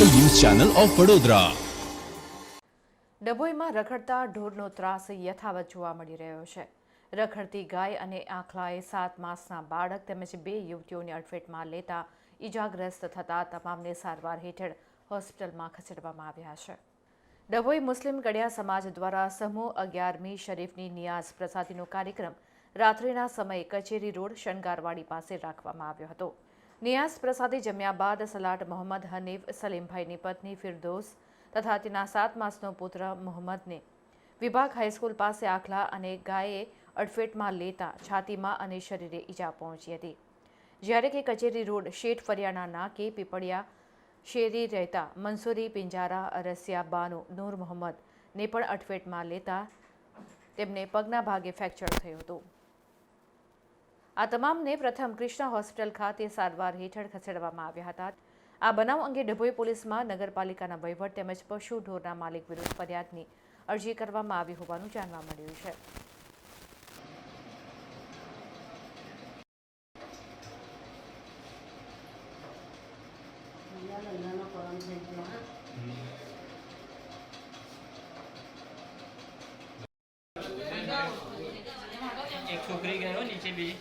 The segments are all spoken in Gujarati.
Channel of Vadodara. ડભોઈમાં રખડતા ઢોરનો ત્રાસ યથાવત જોવા મળી રહ્યો છે. રખડતી ગાય અને આંખલાએ સાત માસના બાળક તેમજ બે યુવતીઓને અડફેટમાં લેતા ઈજાગ્રસ્ત થતા તમામને સારવાર હેઠળ હોસ્પિટલમાં ખસેડવામાં આવ્યા છે. ડભોઈ મુસ્લિમ કડિયા સમાજ દ્વારા સમૂહ અગિયારમી શરીફની નિયાઝ પ્રસાદીનો કાર્યક્રમ રાત્રિના સમયે કચેરી રોડ શણગારવાડી પાસે રાખવામાં આવ્યો હતો. નિયાઝ પ્રસાદે જમ્યા બાદ સલાટ મોહમ્મદ હનીફ, સલીમભાઈની પત્ની ફિરદોસ તથા તેના સાત માસનો પુત્ર મોહમ્મદને વિભાગ હાઈસ્કૂલ પાસે આખલા અને ગાયે અડફેટમાં લેતા છાતીમાં અને શરીરે ઈજા પહોંચી હતી. જ્યારે કે કચેરી રોડ શેઠ ફરિયાના નાકે પીપળિયા શેરી રહેતા મંસૂરી પિંજારા, અરસિયા, બાનુ, નૂર મોહમ્મદને પણ અડફેટમાં લેતા તેમને પગના ભાગે ફ્રેક્ચર થયું હતું. આ તમામને પ્રથમ કૃષ્ણા હોસ્પિટલ ખાતે સારવાર હેઠળ ખસેડવામાં આવ્યા હતા. આ બનાવ અંગે ડભોઈ પોલીસમાં નગરપાલિકાના વહીવટ તેમજ પશુ ઢોરના માલિક વિરુદ્ધ ફરિયાદની અરજી કરવામાં આવી હોવાનું જાણવા મળ્યું છે. એક છોકરી ગયો નીચે બી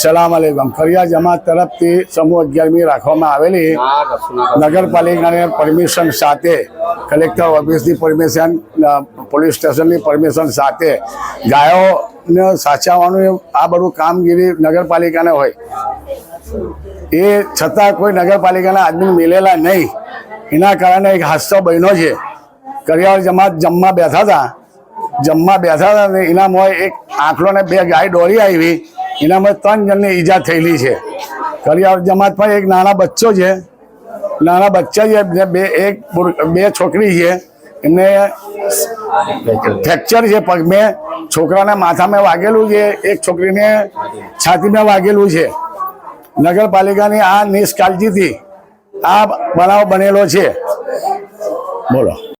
સલામ અલેકમ. ફરિયા જમાત તરફથી સમૂહ અગિયારમી રાખવામાં આવેલી નગરપાલિકાને પરમિશન સાથે કલેક્ટર ઓફિસની પરમિશન પોલીસ સ્ટેશનની પરમિશન સાથે ગાયોને સાચવવાનું આ બધું કામગીરી નગરપાલિકાને હોય. એ છતાં કોઈ નગરપાલિકાના આદમી મિલેલા નહીં. એના કારણે એક હાદસો બન્યો છે. કરિયાવર જમાત જમવા બેઠા હતા. જમવા બેઠા હતા ને એનામાં એક આંખલો ને બે ગાય દોરી આવી. એનામાં ત્રણ જણને ઈજા થયેલી છે. કરિયાવર જમાતમાં એક નાના બચ્ચો છે. નાના બચ્ચા છે બે, એક બે છોકરી છે. એમને ફ્રેક્ચર છે પગમાં. છોકરાના માથામાં વાગેલું છે. એક છોકરીને છાતીમાં વાગેલું છે. નગરપાલિકાની આ નિષ્કાળજીથી આ બનાવ બનેલો છે. બોલો.